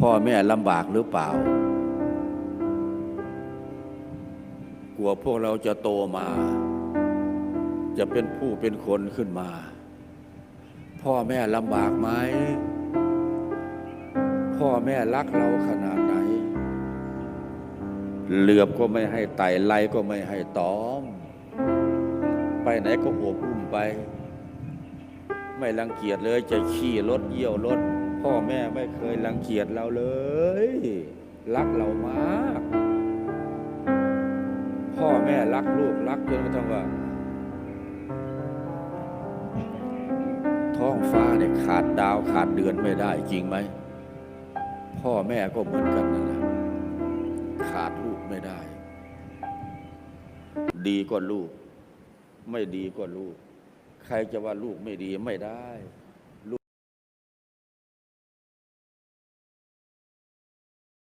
พ่อแม่ลำบากหรือเปล่า กลัวพวกเราจะโตมา จะเป็นผู้เป็นคนขึ้นมา พ่อแม่ลำบากไหม พ่อแม่รักเราขนาดไหน เหลือบก็ไม่ให้ไต่ไล่ก็ไม่ให้ตอม ไปไหนก็โอบอุ้มไป ไม่รังเกียจเลยจะขี่รถเยี่ยวรถ พ่อแม่ไม่เคยรังเกียจเราเลย รักเรามาก พ่อแม่รักลูกรักจนกระทั่งว่า ท้องฟ้าเนี่ยขาดดาวขาดเดือนไม่ได้จริงไหม พ่อแม่ก็เหมือนกันนั่นแหละขาดลูกไม่ได้ ดีก็ลูก ไม่ดีก็ลูก ใครจะว่าลูกไม่ดีไม่ได้